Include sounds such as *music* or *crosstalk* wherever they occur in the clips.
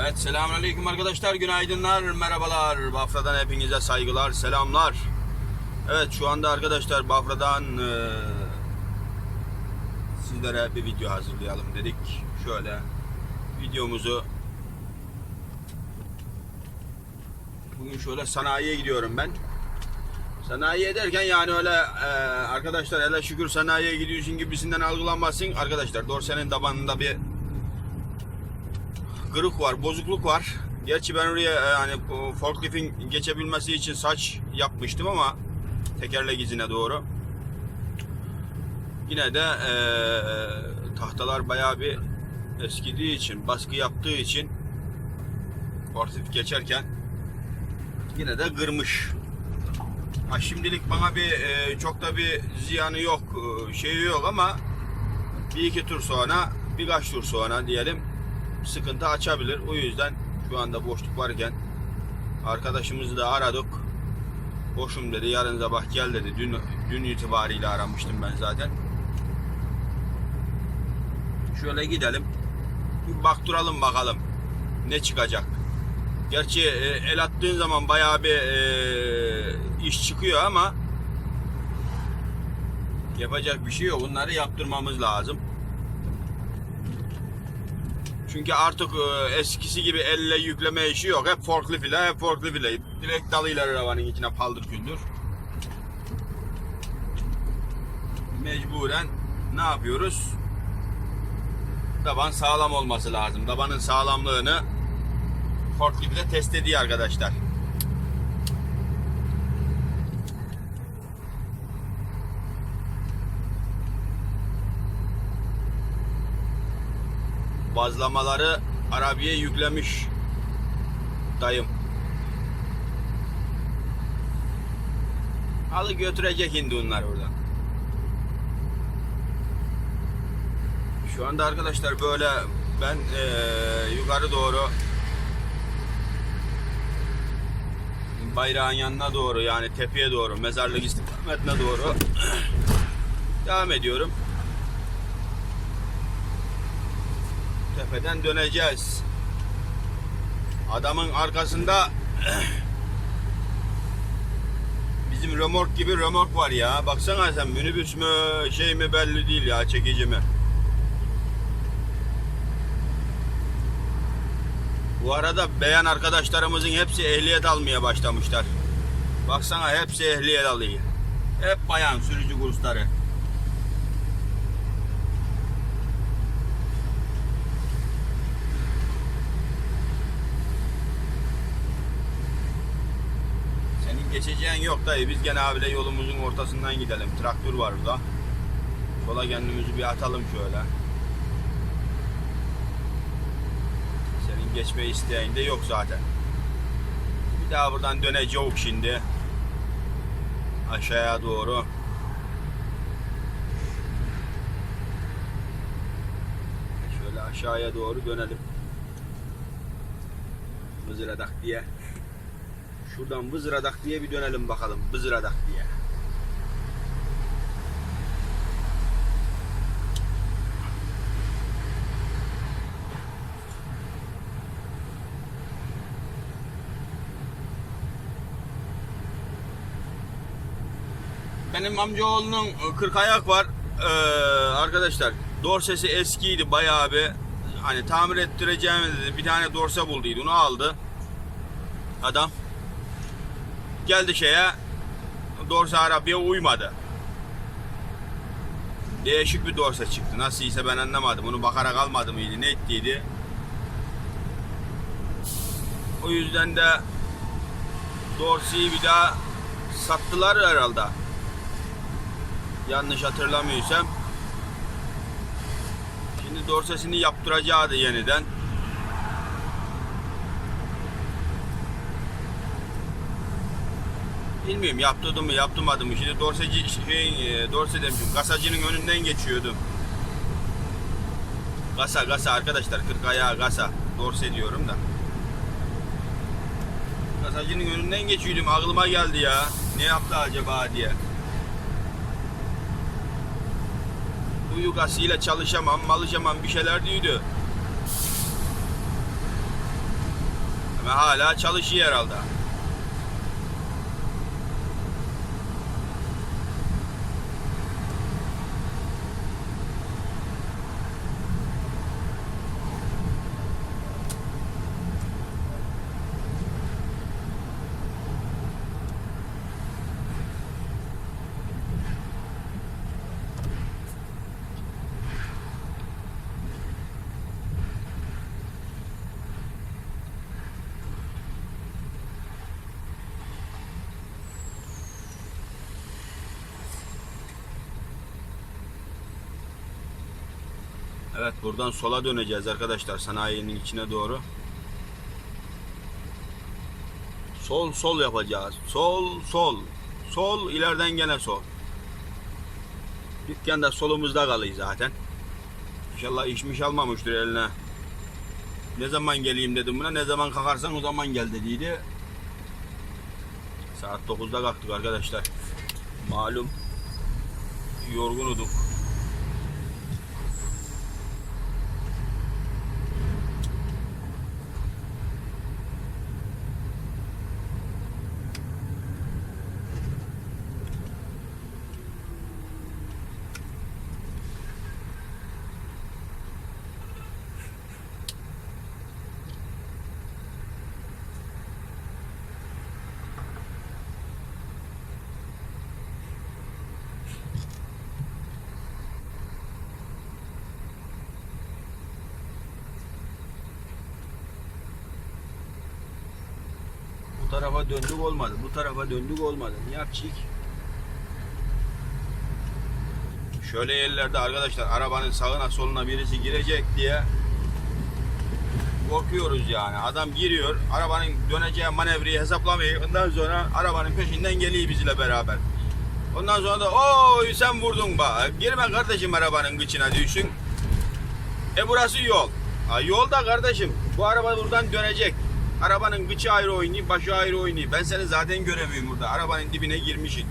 Evet selamünaleyküm arkadaşlar. Günaydınlar merhabalar. Bafra'dan hepinize saygılar selamlar. Evet şu anda arkadaşlar Bafra'dan e, sizlere bir video hazırlayalım dedik. Şöyle videomuzu bugün şöyle sanayiye gidiyorum ben. Sanayiye derken yani öyle e, arkadaşlar hele şükür sanayiye gidiyorsun gibisinden algılanmasın arkadaşlar dorsenin tabanında bir kırık var, bozukluk var. Gerçi ben oraya e, hani forkliftin geçebilmesi için saç yapmıştım ama tekerlek izine doğru. Yine de e, tahtalar bayağı bir eskidiği için, baskı yaptığı için forklift geçerken yine de kırmış. Ha şimdilik bana bir e, çok da bir ziyanı yok, e, şeyi yok ama bir iki tur sonra, birkaç tur sonra diyelim sıkıntı açabilir. O yüzden şu anda boşluk varken arkadaşımızı da aradık. Boşum dedi. Yarın sabah gel dedi. Dün, dün itibariyle aramıştım ben zaten. Şöyle gidelim. Bir baktıralım bakalım. Ne çıkacak. Gerçi e, el attığın zaman bayağı bir e, iş çıkıyor ama yapacak bir şey yok. Bunları yaptırmamız lazım. Çünkü artık e, eskisi gibi elle yükleme işi yok. Hep forklift ile, hep forklift ile. Direkt dalıyla arabanın içine paldır küldür. Mecburen ne yapıyoruz? Taban sağlam olması lazım. Tabanın sağlamlığını forklift ile test ediyor arkadaşlar. Bazlamaları arabaya yüklemiş dayım. Alı götürecek şimdi onlar oradan. Şu anda arkadaşlar böyle ben eee, yukarı doğru bayrağın yanına doğru yani tepeye doğru mezarlık istikametine doğru *clears throat* devam ediyorum. Tepeden döneceğiz. Adamın arkasında *clears throat* bizim römork gibi römork var ya. Baksana sen minibüs mü şey mi belli değil ya çekici mi. Bu arada beyan arkadaşlarımızın hepsi ehliyet almaya başlamışlar. Baksana hepsi ehliyet alıyor. Hep bayan sürücü kursları. Senin geçeceğin yok dayı. Biz gene abiyle yolumuzun ortasından gidelim. Traktör var burada. Sola kendimizi bir atalım şöyle. Senin geçmeyi isteyen de yok zaten. Bir daha buradan döneceğiz şimdi. Aşağıya doğru. Şöyle aşağıya doğru dönelim. Mızıradak diye. Şuradan Vızıradak diye bir dönelim bakalım. Vızıradak diye. Benim amcaoğlunun 40 ayak var. Ee, arkadaşlar dorsesi eskiydi bayağı bir. Hani tamir ettireceğim dedi. Bir tane dorse bulduydu. Onu aldı. Adam geldi şeye dorse arabaya uymadı. Değişik bir dorse çıktı. Nasıl ise ben anlamadım. Onu bakarak almadı mıydı? Ne ettiydi? O yüzden de dorseyi bir daha sattılar herhalde. Yanlış hatırlamıyorsam. Şimdi dorsesini yaptıracaktı yeniden. Bilmiyorum yaptırdım mı yaptırmadım mı. Şimdi dorseci şey, dorse demişim. Gasacının önünden geçiyordum. Gasa gasa arkadaşlar 40 ayağı gasa. Dorse diyorum da. Gasacının önünden geçiyordum. Aklıma geldi ya. Ne yaptı acaba diye. Bu yugasıyla çalışamam, malışamam bir şeyler diyordu. Ve hala çalışıyor herhalde. Evet buradan sola döneceğiz arkadaşlar sanayinin içine doğru. Sol sol yapacağız. Sol sol. Sol ileriden gene sol. Dükkan da solumuzda kalıyor zaten. İnşallah işmiş almamıştır eline. Ne zaman geleyim dedim buna. Ne zaman kalkarsan o zaman gel dediydi. Saat 9'da kalktık arkadaşlar. Malum yorgunuduk. Tarafa döndük olmadı. Bu tarafa döndük olmadı. Ne yapacağız? Şöyle yerlerde arkadaşlar arabanın sağına soluna birisi girecek diye korkuyoruz yani. Adam giriyor, arabanın döneceği manevriyi hesaplamıyor. Ondan sonra arabanın peşinden geliyor bizle beraber. Ondan sonra da oy sen vurdun ba. Girme kardeşim arabanın gıçına düşün. E burası yol. Ha, yolda kardeşim. Bu araba buradan dönecek. Arabanın gıçı ayrı oynuyor, başı ayrı oynuyor. Ben seni zaten göremiyorum burada. Arabanın dibine girmişsin.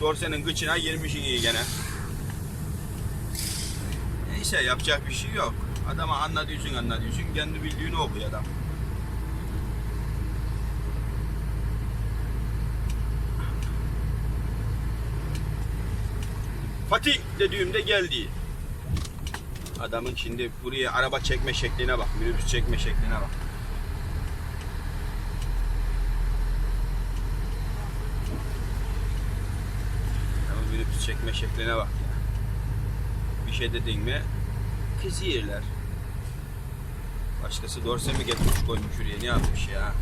Dorsenin gıçına girmişsin iyi gene. Neyse yapacak bir şey yok. Adama anlatıyorsun anlatıyorsun. Kendi bildiğini okuyor adam. Fatih dediğimde geldi. Adamın şimdi buraya araba çekme şekline bak. Minibüs çekme şekline bak. Minibüs çekme şekline bak ya. Bir şey dedin mi kızıyorlar. Başkası dorse mi getirmiş koymuş şuraya ne yapmış ya.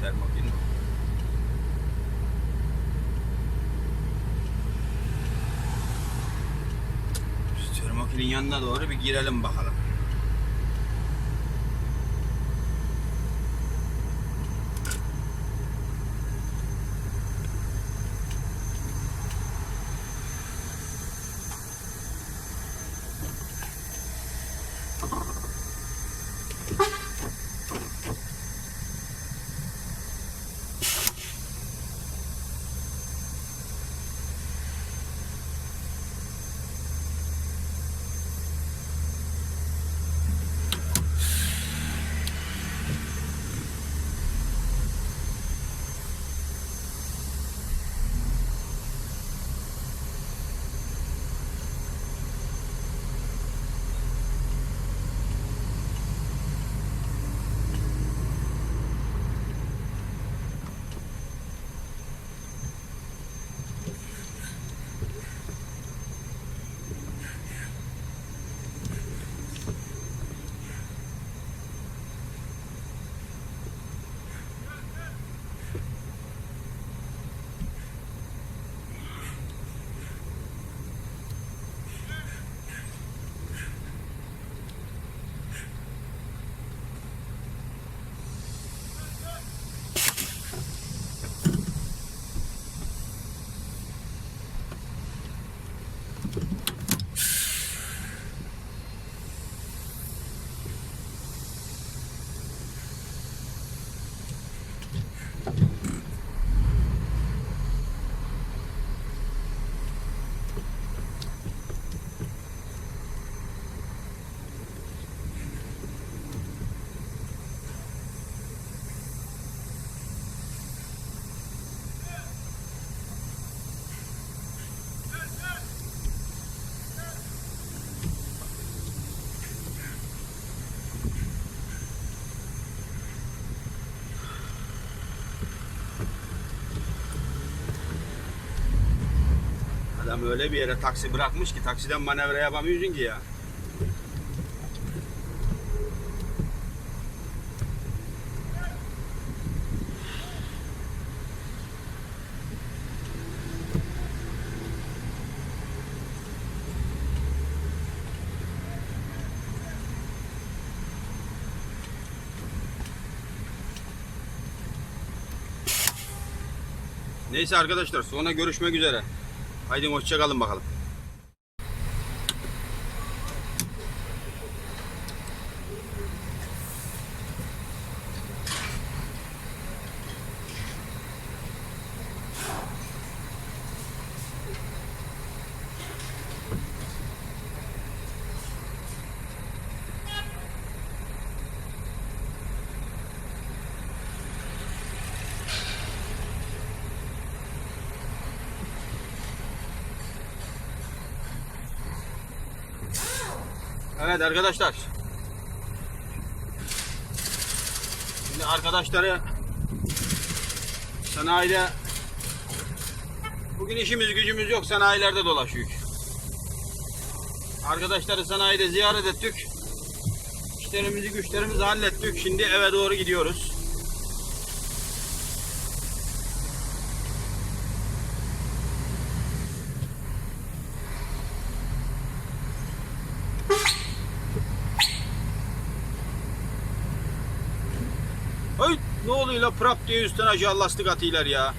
Termokin mi? Yanına doğru bir girelim bakalım. Adam öyle bir yere taksi bırakmış ki taksiden manevra yapamıyorsun ki ya. Neyse arkadaşlar sonra görüşmek üzere. Haydi hoşça kalın bakalım. Evet arkadaşlar. Şimdi arkadaşları sanayide bugün işimiz gücümüz yok sanayilerde dolaşıyoruz. Arkadaşları sanayide ziyaret ettik. İşlerimizi güçlerimizi hallettik. Şimdi eve doğru gidiyoruz. Prap diye üstten aşağı lastik atıyorlar ya.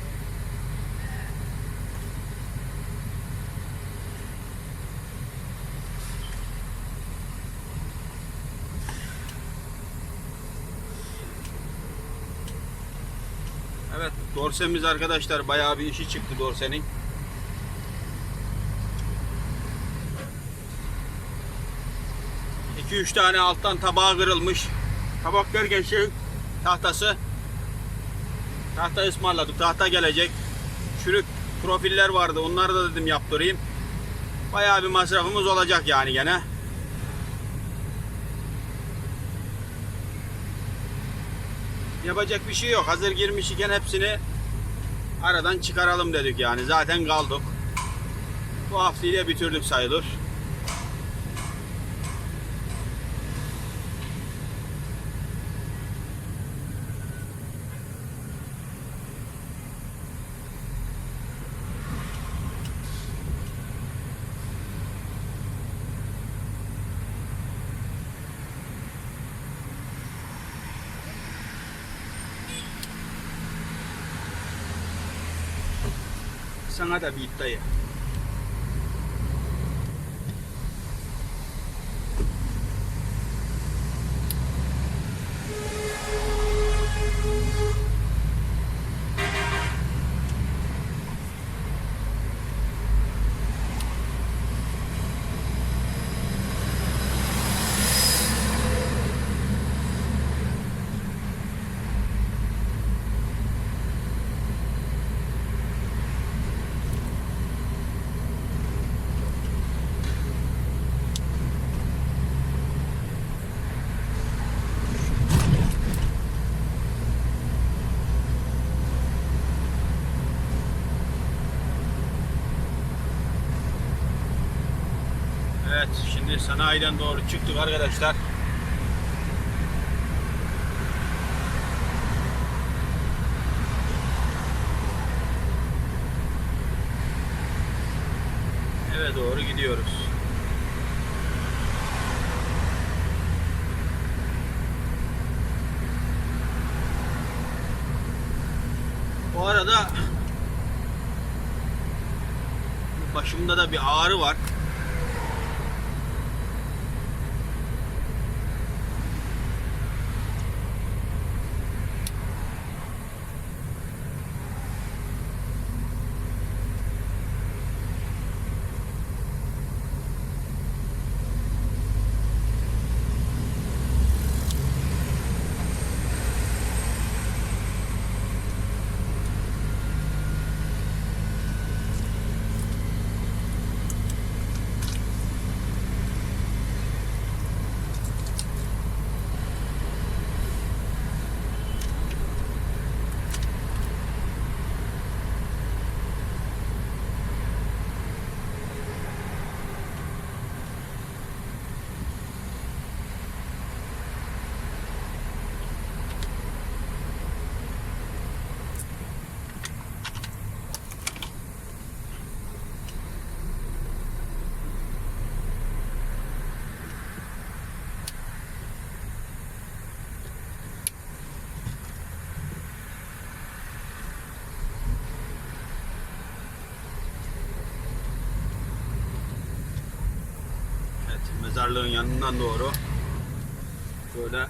Evet dorsemiz arkadaşlar bayağı bir işi çıktı dorsenin. İki üç tane alttan tabağı kırılmış. Tabak derken şey tahtası. Tahta ısmarladık. Tahta gelecek. Çürük profiller vardı. Onları da dedim yaptırayım. Bayağı bir masrafımız olacak yani gene. Yapacak bir şey yok. Hazır girmiş iken hepsini aradan çıkaralım dedik yani. Zaten kaldık. Bu haftayı da bitirdik sayılır. Sana da bir iddia. Evet şimdi sanayiden doğru çıktık arkadaşlar. Eve doğru gidiyoruz. Bu arada başımda da bir ağrı var. Mezarlığın yanından doğru böyle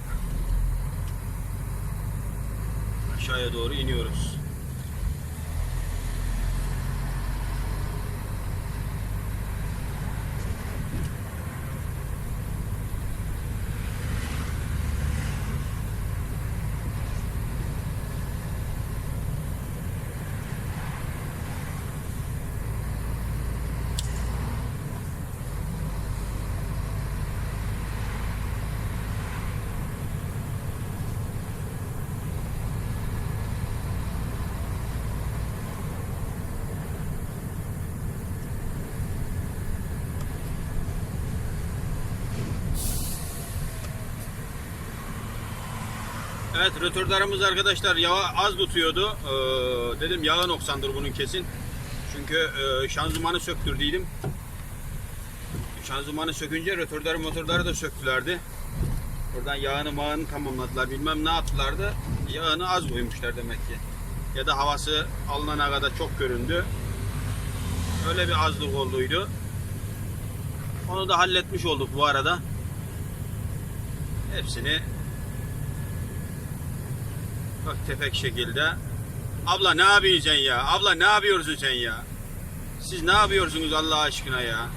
aşağıya doğru iniyoruz. Evet rötördarımız arkadaşlar yağı az tutuyordu. Ee, dedim yağı noksandır bunun kesin. Çünkü e, şanzımanı söktürdüydüm. Şanzımanı sökünce rötördarı motorları da söktülerdi. Oradan yağını mağını tamamladılar. Bilmem ne yaptılardı. Yağını az koymuşlar demek ki. Ya da havası alınana kadar çok göründü. Öyle bir azlık olduydu. Onu da halletmiş olduk bu arada. Hepsini Bak tefek şekilde. Abla ne yapıyorsun sen ya? Abla ne yapıyorsun sen ya? Siz ne yapıyorsunuz Allah aşkına ya?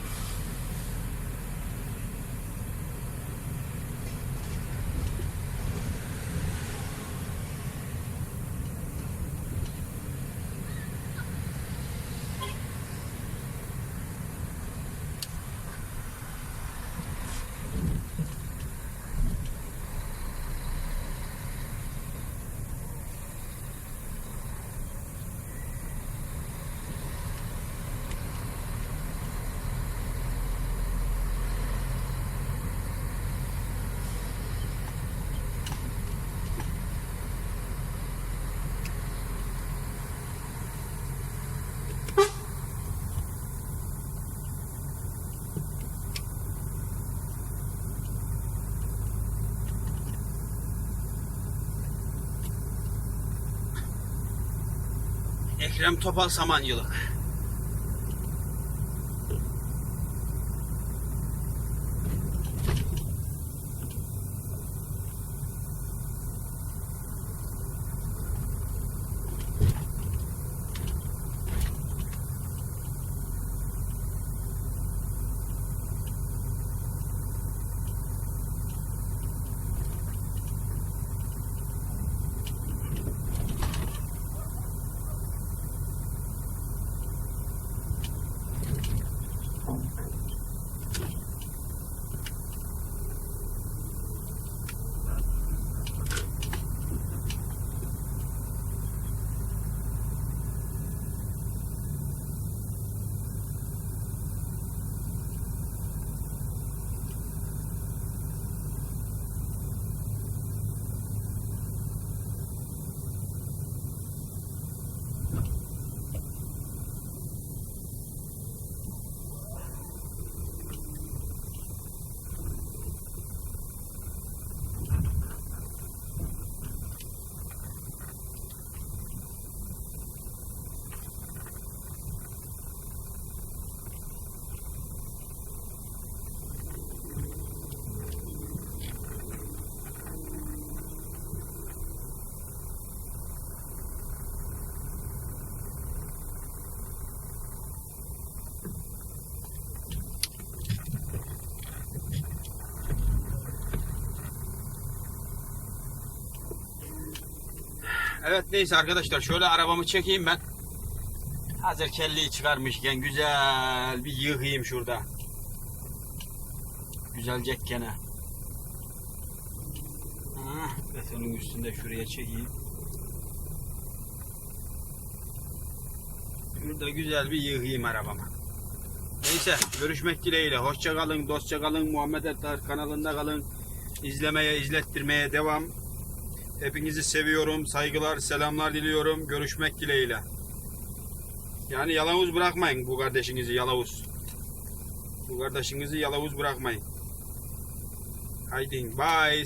Ekrem Topal Samancılık. Evet neyse arkadaşlar şöyle arabamı çekeyim ben. Hazır kelleyi çıkarmışken güzel bir yıkayayım şurada. Güzelce gene. Ah, betonun üstünde şuraya çekeyim. Şurada güzel bir yıkayayım arabamı. Neyse görüşmek dileğiyle. Hoşça kalın, dostça kalın. Muhammed Ertar kanalında kalın. İzlemeye, izlettirmeye devam. Hepinizi seviyorum. Saygılar, selamlar diliyorum. Görüşmek dileğiyle. Yani yalavuz bırakmayın bu kardeşinizi yalavuz. Bu kardeşinizi yalavuz bırakmayın. Haydi bye.